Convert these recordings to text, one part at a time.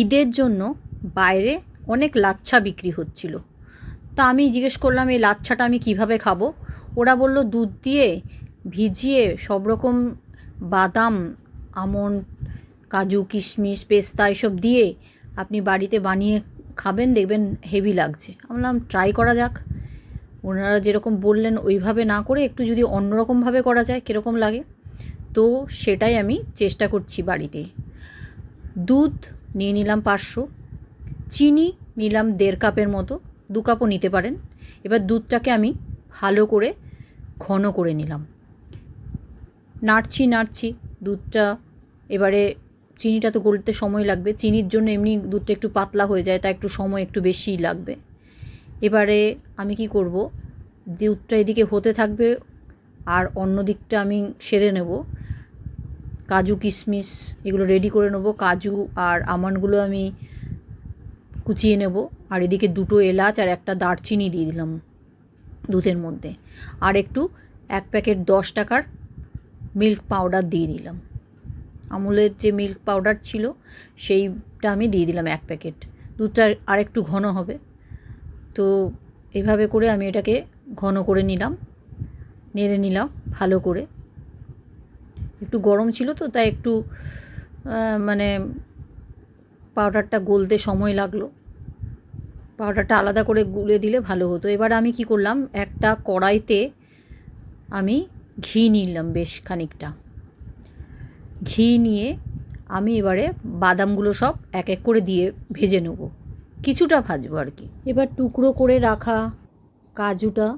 ঈদের জন্য বাইরে অনেক লাচ্ছা বিক্রি হচ্ছিল। তা আমি জিজ্ঞেস করলাম, এই লাচ্ছাটা আমি কীভাবে খাব? ওরা বলল, দুধ দিয়ে ভিজিয়ে সব রকম বাদাম, আমন্ড, কাজু, কিশমিশ, পেস্তা এসব দিয়ে আপনি বাড়িতে বানিয়ে খাবেন, দেখবেন হেভি লাগছে। বললাম ট্রাই করা যাক। ওনারা যেরকম বললেন, ওইভাবে না করে একটু যদি অন্যরকমভাবে করা যায়, কীরকম লাগে? তো সেটাই আমি চেষ্টা করছি বাড়িতে। দুধ নিয়ে নিলাম পাঁচশো। চিনি নিলাম দেড় কাপের মতো, দু কাপও নিতে পারেন। এবার দুধটাকে আমি ভালো করে ঘন করে নিলাম। নাড়ছি নাড়ছি, দুধটা এবারে চিনিটা তো গলতে সময় লাগবে। চিনির জন্য এমনি দুধটা একটু পাতলা হয়ে যায়, তা একটু সময় একটু বেশিই লাগবে। এবারে আমি কি করব? দুধটা এদিকে হতে থাকবে আর অন্য দিকটা আমি সেরে নেব। কাজু কিশমিশ, এগুলো রেডি করে নেব। কাজু আর আমন্ডগুলো আমি কুচিয়ে নেব। আর এদিকে দুটো এলাচ আর একটা দারচিনি দিয়ে দিলাম দুধের মধ্যে। আর একটু এক প্যাকেট দশ টাকার মিল্ক পাউডার দিয়ে দিলাম। আমুলের যে মিল্ক পাউডার ছিল, সেইটা আমি দিয়ে দিলাম এক প্যাকেট। দুধটা আর একটু ঘন হবে। তো এভাবে করে আমি এটাকে ঘন করে নিলাম। নেড়ে নিলাম ভালো করে। একটু গরম ছিল তো, তাই একটু মানে পাউডারটা গলতে সময় লাগল। পাউডারটা আলাদা করে গুলে দিলে ভালো হতো। এবার আমি কি করলাম, একটা কড়াইতে আমি ঘি নিলাম বেশ খানিকটা। ঘি নিয়ে আমি এবারে বাদামগুলো সব এক এক করে দিয়ে ভেজে নেব। কিছুটা ভাজবো আর কি। এবার টুকরো করে রাখা কাজুটা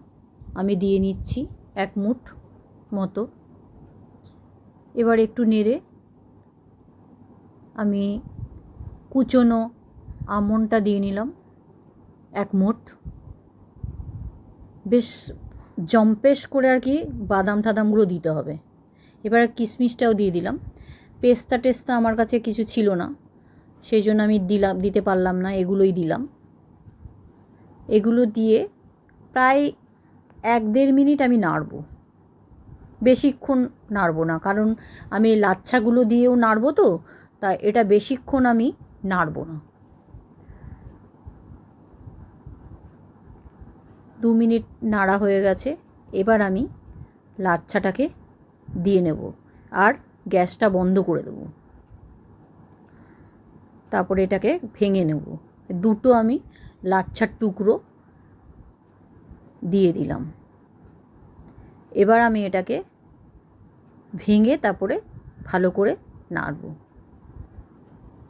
আমি দিয়ে নিচ্ছি এক মুঠ মতো। এবার একটু নেড়ে আমি কুচনো আমনটা দিয়ে নিলাম, এক মুঠ বেশ জম্পেশ করে আর কি বাদাম টাদামগুলো দিতে হবে। এবার কিশমিশটাও দিয়ে দিলাম। পেস্তা টেস্তা আমার কাছে কিছু ছিল না, সেই জন্য আমি দিলাম দিতে পারলাম না, এগুলোই দিলাম। এগুলো দিয়ে প্রায় এক দেড় মিনিট আমি নাড়বো। বেশিক্ষণ নাড়বো না। কারণ আমি লাচ্ছাগুলো দিয়েও নাড়বো তো, তাই এটা বেশিক্ষণ আমি নাড়বো না। দু মিনিট নাড়া হয়ে গেছে, এবার আমি লাচ্ছাটাকে দিয়ে নেব আর গ্যাসটা বন্ধ করে দেবো। তারপরে এটাকে ভেঙে নেব। দুটো আমি লাচ্ছার টুকরো দিয়ে দিলাম। এবার আমি এটাকে ভেঙে তারপরে ভালো করে নাড়ব।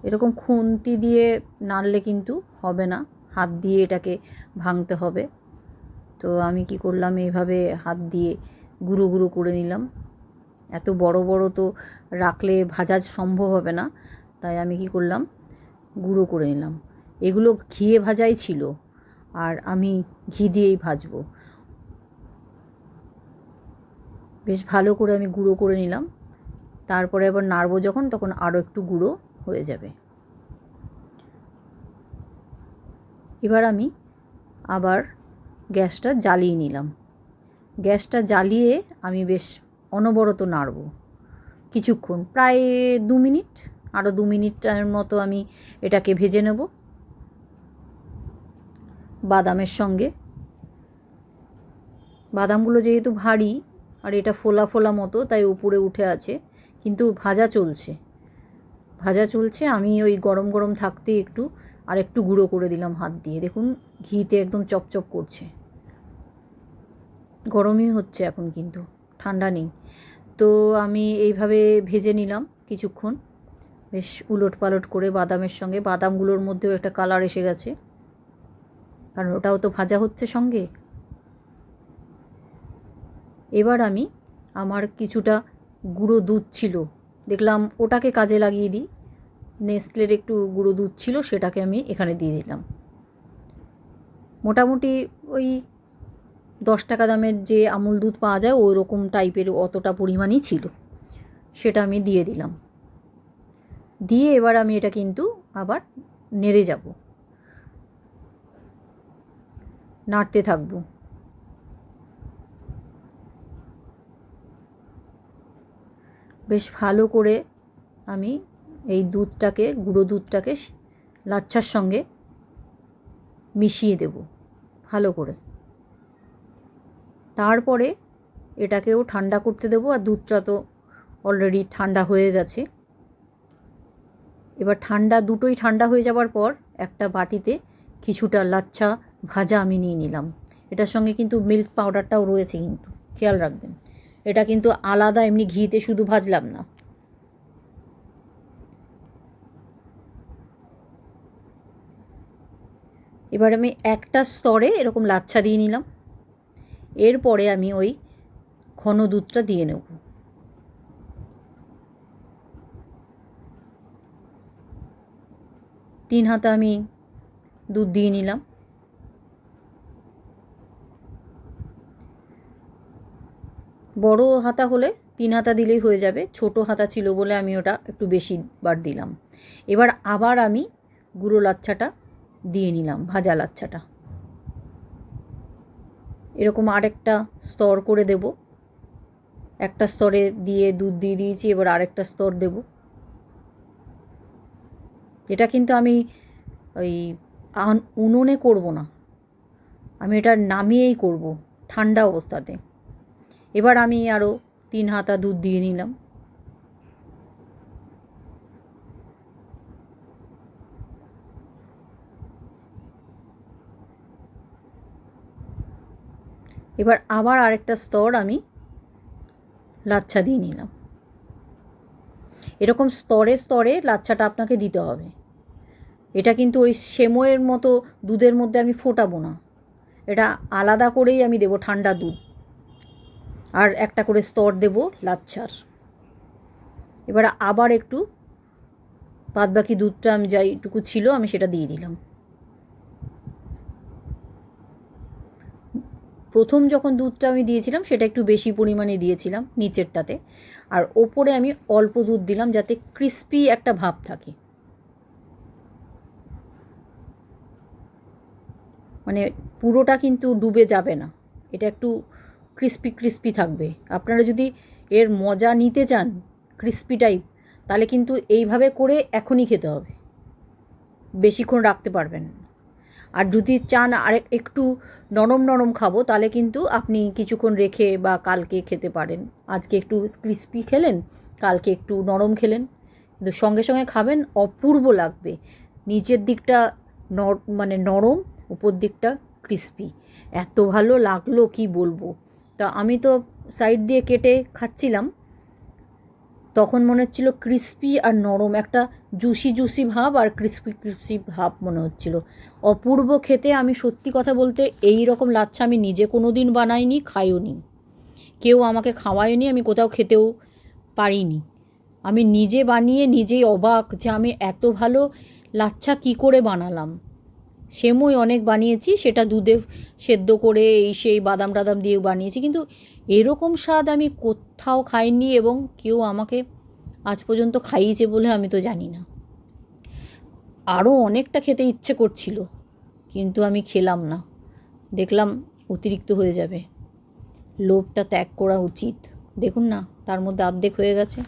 এরকম খুন্তি দিয়ে নাড়লে কিন্তু হবে না। হাত দিয়ে এটাকে ভাঙতে হবে। তো আমি কি করলাম? এইভাবে হাত দিয়ে গুঁড়ো গুঁড়ো করে নিলাম। এত বড় বড় তো রাখলে ভাজা সম্ভব হবে না। তাই আমি কি করলাম? গুঁড়ো করে নিলাম। এগুলো ঘিয়ে ভাজাই ছিল। আর আমি ঘি দিয়েই ভাজবো। বেশ ভালো করে আমি গুঁড়ো করে নিলাম। তারপরে আবার নাড়বো যখন, তখন আরও একটু গুঁড়ো হয়ে যাবে। এবার আমি আবার গ্যাসটা জ্বালিয়ে নিলাম। গ্যাসটা জ্বালিয়ে আমি বেশ অনবরত নাড়ব কিছুক্ষণ, প্রায় দু মিনিট আরও দু মিনিটের মতো আমি এটাকে ভেজে নেব। বাদামের সঙ্গে। বাদামগুলো যেহেতু ভারী আর এটা ফোলা ফোলা মতো, তাই উপরে উঠে আছে। কিন্তু ভাজা চলছে। ভাজা চলছে, আমি ওই গরম গরম থাকতে একটু আর একটু গুঁড়ো করে দিলাম হাত দিয়ে। দেখুন, ঘিতে একদম চপচপ করছে। গরমই হচ্ছে এখন কিন্তু, ঠান্ডা নেই। তো আমি এইভাবে ভেজে নিলাম কিছুক্ষণ। বেশ উলট পালট করে বাদামের সঙ্গে, বাদামগুলোর মধ্যেও একটা কালার এসে গেছে। কারণ ওটাও তো ভাজা হচ্ছে সঙ্গে। এবার আমি আমার কিছুটা গুঁড়ো দুধ ছিল, দেখলাম ওটাকে কাজে লাগিয়ে দিই। নেসলের একটু গুঁড়ো দুধ ছিল, সেটাকে আমি এখানে দিয়ে দিলাম। মোটামুটি ওই দশ টাকা দামের যে আমুল দুধ পাওয়া যায় ওই রকম টাইপের অতটা পরিমাণই ছিল, সেটা আমি দিয়ে দিলাম। দিয়ে এবার আমি এটা কিন্তু আবার নেড়ে যাব, নাড়তে থাকব। বেশ ভালো করে আমি এই দুধটাকে, গুঁড়ো দুধটাকে লাচ্ছার সঙ্গে মিশিয়ে দেব, ভালো করে। তারপরে এটাকেও ঠান্ডা করতে দেবো, আর দুধটা তো অলরেডি ঠান্ডা হয়ে গেছে। এবার ঠান্ডা, দুটোই ঠান্ডা হয়ে যাওয়ার পর একটা বাটিতে কিছুটা লাচ্ছা ভাজা আমি নিয়ে নিলাম। এটার সঙ্গে কিন্তু মিল্ক পাউডারটাও রয়েছে কিন্তু, খেয়াল রাখবেন। এটা কিন্তু আলাদা, এমনি ঘিতে শুধু ভাজলাম না। এবার আমি একটা স্তরে এরকম লাচ্ছা দিয়ে নিলাম। এরপরে আমি ওই ঘন দুধটা দিয়ে নেব। তিন হাতা আমি দুধ দিয়ে নিলাম। বড় হাতা হলে তিন হাতা দিলেই হয়ে যাবে। ছোট হাতা ছিল বলে আমি ওটা একটু বেশি বার দিলাম। এবার আবার আমি গুঁড়ো লাচ্ছাটা দিয়ে নিলাম, ভাজা লাচ্ছাটা। এরকম আরেকটা স্তর করে দেব। একটা স্তরে দিয়ে দুধ দিয়ে দিয়েছি, এবার আরেকটা স্তর দেব। এটা কিন্তু আমি ওই উনুনে করব না। আমি এটা নামিয়েই করব, ঠান্ডা অবস্থাতে। এবার আমি আরও তিন হাতা দুধ দিয়ে নিলাম। এবার আবার আরেকটা স্তর আমি লাচ্ছা দিয়ে নিলাম। এরকম স্তরে স্তরে লাচ্ছাটা আপনাকে দিতে হবে। এটা কিন্তু ওই সেময়ের মতো দুধের মধ্যে আমি ফোটাবো না। এটা আলাদা করেই আমি দেবো ঠান্ডা দুধ। আর একটা করে স্তর দেব লাচ্ছার। এবার আবার একটু বাদবাকি দুধটা আমি যাইটুকু ছিল আমি সেটা দিয়ে দিলাম। প্রথম যখন দুধটা আমি দিয়েছিলাম সেটা একটু বেশি পরিমাণে দিয়েছিলাম নিচেরটাতে। আর ওপরে আমি অল্প দুধ দিলাম যাতে ক্রিস্পি একটা ভাব থাকে। মানে পুরোটা কিন্তু ডুবে যাবে না। এটা একটু ক্রিস্পি ক্রিস্পি থাকবে। আপনারা যদি এর মজা নিতে চান ক্রিস্পি টাইপ তাহলে কিন্তু এইভাবে করে এখনই খেতে হবে। বেশিক্ষণ রাখতে পারবেন আর যদি চান আরেক, একটু নরম নরম খাব, তাহলে কিন্তু আপনি কিছুক্ষণ রেখে বা কালকে খেতে পারেন। আজকে একটু ক্রিস্পি খেলেন, কালকে একটু নরম খেলেন। কিন্তু সঙ্গে সঙ্গে খাবেন, অপূর্ব লাগবে। নিচের দিকটা নর মানে নরম, উপর দিকটা ক্রিস্পি এত ভালো লাগল, কি বলব? তা আমি তো সাইড দিয়ে কেটে খাচ্ছিলাম। তখন মনে হচ্ছিল ক্রিস্পি আর নরম, একটা জুসি জুসি ভাব আর ক্রিস্পি ক্রিস্পি ভাব মনে হচ্ছিল। অপূর্ব খেতে আমি সত্যি কথা বলতে এই রকম লাচ্ছা আমি নিজে কোনো দিন বানাইনি, খাইওনি। কেউ আমাকে খাওয়ায়নি, আমি কোথাও খেতেও পারিনি। আমি নিজে বানিয়ে নিজেই অবাক যে আমি এত ভালো লাচ্ছা কী করে বানালাম। সেমই অনেক বানিয়েছি, সেটা দুধে সেদ্ধ করে এই সেই বাদাম টাদাম দিয়েও বানিয়েছি। কিন্তু এরকম স্বাদ আমি কোথাও খাইনি এবং কেউ আমাকে আজ পর্যন্ত খাইয়েছে বলে আমি তো জানি না। আরও অনেকটা খেতে ইচ্ছে করছিল, কিন্তু আমি খেলাম না। দেখলাম অতিরিক্ত হয়ে যাবে। লোভটা ত্যাগ করা উচিত। দেখুন না, তার মধ্যে অর্ধেক হয়ে গেছে।